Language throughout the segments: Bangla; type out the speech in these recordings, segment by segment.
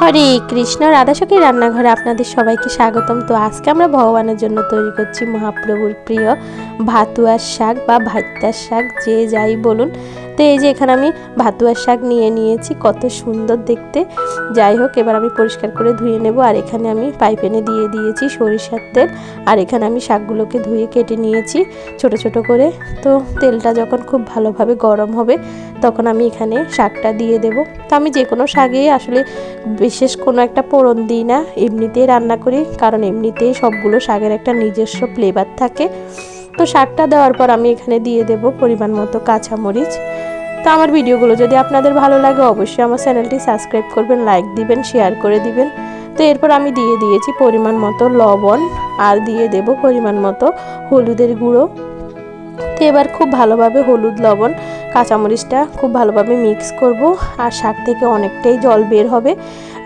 হরে কৃষ্ণ রাধা রাধাসখী রান্নাঘরে আপনাদের সবাইকে স্বাগতম। তো আজকে আমরা ভগবানের জন্য তৈরি করছি মহাপ্রভুর প্রিয় ভাতুয়ার শাক বা ভাত্তার শাক, যে যাই বলুন। তো এই যে এখানে আমি ভাতুয়ার শাক নিয়ে নিয়েছি, কত সুন্দর দেখতে। যাই হোক, এবার আমি পরিষ্কার করে ধুয়ে নেব। আর এখানে আমি পাইপেনে দিয়ে দিয়েছি সরিষার তেল। আর এখানে আমি শাকগুলোকে ধুয়ে কেটে নিয়েছি ছোট ছোট করে। তো তেলটা যখন খুব ভালোভাবে গরম হবে তখন আমি এখানে শাকটা দিয়ে দেব। তো আমি যে কোনো শাকেই আসলে বিশেষ কোনো একটা পোড়ন দিই না, এমনিতেই রান্না করি, কারণ এমনিতেই সবগুলো শাকের একটা নিজস্ব ফ্লেভার থাকে। তো শাকটা দেওয়ার পর আমি এখানে দিয়ে দেব পরিমাণ মতো কাঁচামরিচ। তো আমার ভিডিওগুলো যদি আপনাদের ভালো লাগে, অবশ্যই আমার চ্যানেলটি সাবস্ক্রাইব করবেন, লাইক দিবেন শেয়ার করে দিবেন। তো এরপর আমি দিয়ে দিয়েছি পরিমাণ মতো লবণ, আর দিয়ে দেব পরিমাণ মতো হলুদের গুঁড়ো। তো এবার খুব ভালোভাবে হলুদ, লবণ কাঁচামরিচটা খুব ভালোভাবে মিক্স করব, আর শাক থেকে অনেকটাই জল বের হবে।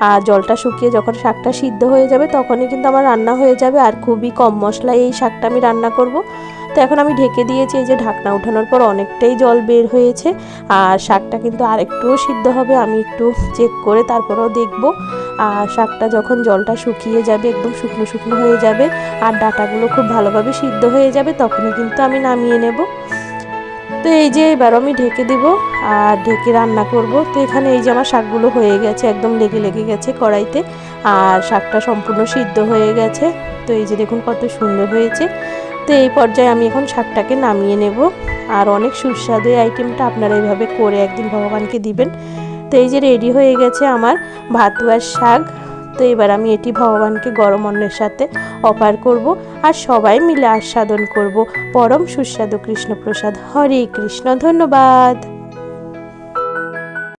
আর জলটা শুকিয়ে যখন শাকটা সিদ্ধ হয়ে যাবে, তখনই কিন্তু আমার রান্না হয়ে যাবে, আর খুবই কম মশলায় এই শাকটা আমি রান্না করব। তো এখন আমি ঢেকে দিয়েছি, এই যে ঢাকনা ওঠানোর পর অনেকটাই জল বের হয়েছে, আর শাকটা কিন্তু আরেকটুও সিদ্ধ হবে, আমি একটু চেক করে তারপরেও দেখব। আর শাকটা যখন জলটা শুকিয়ে যাবে, একদম শুকনো শুকনো হয়ে যাবে, আর ডাটাগুলো খুব ভালোভাবে সিদ্ধ হয়ে যাবে, তখনই কিন্তু আমি নামিয়ে নেব। তো এই যে এবার আমি ঢেকে দেব আর ঢেকে রান্না করব। তো এখানে এই যে আমার শাকগুলো হয়ে গেছে, একদম লেগে লেগে গেছে কড়াইতে। আর শাকটা সম্পূর্ণ সিদ্ধ হয়ে গেছে। তো এই যে দেখুন কত সুন্দর হয়েছে। তো এই পর্যায়ে আমি এখন শাকটাকে নামিয়ে নেব। আর অনেক সুস্বাদু এই আইটেমটা আপনারা এইভাবে করে একদিন ভগবানকে দিবেন। তো এই যে রেডি হয়ে গেছে আমার ভাতুয়ার শাক। তো এবার আমি এটি ভগবানকে গরম অন্নের সাথে অপার করব আর সবাই মিলে আস্বাদন করব। পরম সুস্বাদু কৃষ্ণপ্রসাদ। হরে কৃষ্ণ। ধন্যবাদ।